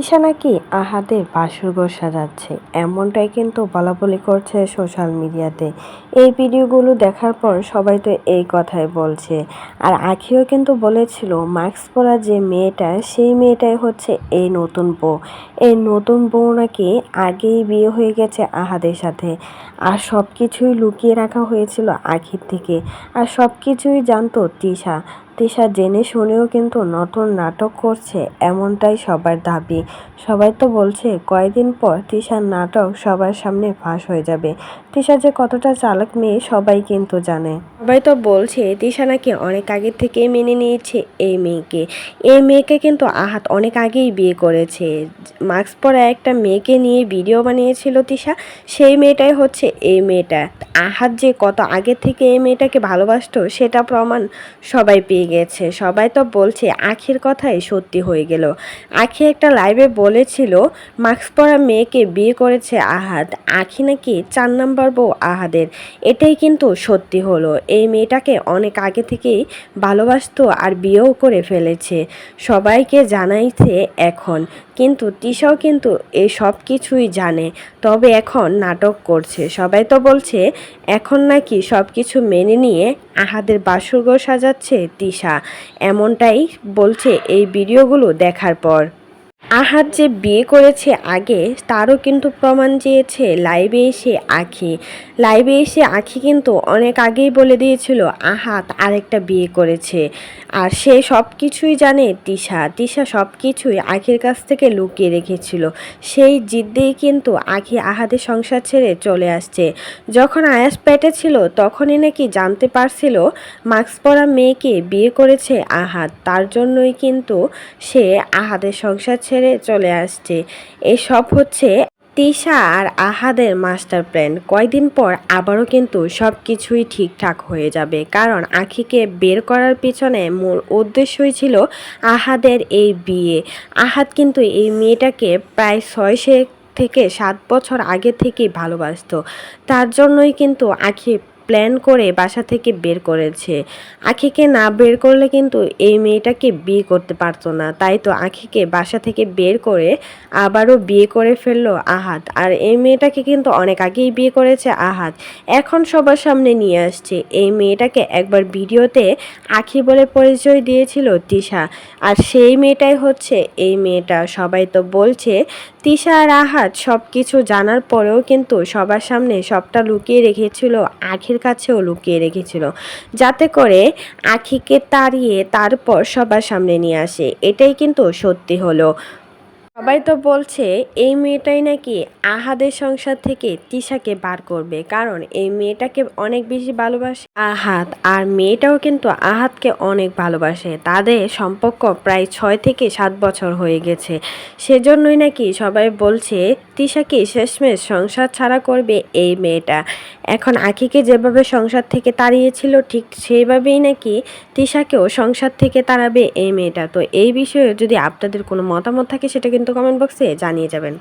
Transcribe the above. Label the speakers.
Speaker 1: তিশা নাকি আহাদের বাসরঘর সাজাচ্ছে, এমনটাই কিন্তু বলাবলি করছে সোশ্যাল মিডিয়াতে। এই ভিডিওগুলো দেখার পর সবাই তো এই কথাই বলছে। আর আখিও কিন্তু বলেছিল, মাস্ক পরা যে মেয়েটা, সেই মেয়েটাই হচ্ছে এই নতুন বউ। এই নতুন বউ নাকি আগেই বিয়ে হয়ে গেছে আহাদের সাথে। আর সব কিছুই লুকিয়ে রাখা হয়েছিল আখির থেকে। আর সব কিছুই জানতো তিশা। তিশা জেনে শুনেও কিন্তু নতুন নাটক করছে, এমনটাই সবার দাবি। সবাই তো বলছে, কয়েকদিন পর তিশার নাটক সবার সামনে ফাঁস হয়ে যাবে। তিশা যে কতটা চালাক মেয়ে, সবাই কিন্তু জানে। সবাই তো বলছে, তিশা নাকি অনেক আগের থেকেই মেনে নিয়েছে এই মেয়েকে। এই মেয়েকে কিন্তু আহাত অনেক আগেই বিয়ে করেছে। মাস্ক পরা একটা মেয়েকে নিয়ে ভিডিও বানিয়েছিল তিশা, সেই মেয়েটাই হচ্ছে এই মেয়েটা। আহাত যে কত আগে থেকে এই মেয়েটাকে ভালোবাসত, সেটা প্রমাণ সবাই পেয়ে গেছে। সবাই তো বলছে, আখির কথাই সত্যি হয়ে গেল। আখি একটা লাইভে বলেছিল মাস্ক পরা মেয়েকে বিয়ে করেছে আহাদ। আখি নাকি চার নাম্বার বউ আহাদের। এটাই কিন্তু সত্যি হলো। এই মেয়েটাকে অনেক আগে থেকেই ভালোবাসত আর বিয়েও করে ফেলেছে। সবাইকে জানাইছে এখন কিন্তু তিশাও কিন্তু এই সব কিছুই জানে। তবে এখন নাটক করছে। সবাই তো বলছে, এখন নাকি সব কিছু মেনে নিয়ে আহাদের বাসুরঘর সাজাচ্ছে তিশা। এমনটাই বলছে এই ভিডিওগুলো দেখার পর। আহাদ যে বিয়ে করেছে আগে, তারও কিন্তু প্রমাণ চেয়েছে লাইভে এসে আখি। লাইভে এসে আখি কিন্তু অনেক আগেই বলে দিয়েছিল আহাত আরেকটা বিয়ে করেছে। আর সে সব কিছুই জানে তিশা। তিশা সব কিছুই আখির কাছ থেকে লুকিয়ে রেখেছিল। সেই জিদ্দেই কিন্তু আখি আহাদের সংসার ছেড়ে চলে আসছে। যখন আয়াস পেটে ছিল, তখনই নাকি জানতে পারছিল মাস্ক পরা মেয়েকে বিয়ে করেছে আহাত তার জন্যই কিন্তু সে আহাদের সংসার ছেড়ে চলে আসছে। এসব হচ্ছে তিশা আর আহাদের মাস্টার প্ল্যান। কয়দিন পর আবারও কিন্তু সব কিছুই ঠিকঠাক হয়ে যাবে। কারণ আখিকে বের করার পিছনে মূল উদ্দেশ্যই ছিল আহাদের এই বিয়ে। আহাদ কিন্তু এই মেয়েটাকে প্রায় ছয়শে থেকে সাত বছর আগে থেকেই ভালোবাসতো। তার জন্যই কিন্তু আখি প্ল্যান করে বাসা থেকে বের করেছে। আখিকে না বের করলে কিন্তু এই মেয়েটাকে বিয়ে করতে পারতো না। তাই তো আখিকে বাসা থেকে বের করে আবারও বিয়ে করে ফেলল আহাত। আর এই মেয়েটাকে কিন্তু অনেক আগেই বিয়ে করেছে আহাত। এখন সবার সামনে নিয়ে আসছে। এই মেয়েটাকে একবার ভিডিওতে আখি বলে পরিচয় দিয়েছিল তিশা। আর সেই মেয়েটাই হচ্ছে এই মেয়েটা। সবাই তো বলছে তিশা আর আহাত সব কিছু জানার পরেও কিন্তু সবার সামনে সবটা লুকিয়ে রেখেছিল, আখির কাছেও লুকিয়ে রেখেছিল। যাতে করে আখিকে তাড়িয়ে তারপর সবার সামনে নিয়ে আসে। এটাই কিন্তু সত্যি হলো। সবাই তো বলছে এই মেয়েটাই নাকি আহাদের সংসার থেকে তিশাকে বার করবে, কারণ এই মেয়েটাকে অনেক বেশি ভালোবাসে আহাত আর মেয়েটাও কিন্তু আহাতকে অনেক ভালোবাসে। তাদের সম্পর্ক প্রায় ছয় থেকে সাত বছর হয়ে গেছে। সেজন্যই নাকি সবাই বলছে তিশাকে শেষমেশ সংসার ছাড়া করবে এই মেয়েটা। এখন আখিকে যেভাবে সংসার থেকে তাড়িয়েছিল, ঠিক সেইভাবেই নাকি তিশাকেও সংসার থেকে তাড়াবে এই মেয়েটা। তো এই বিষয়ে যদি আপনাদের কোনো মতামত থাকে, সেটা কিন্তু কমেন্ট বক্সে জানিয়ে যাবেন।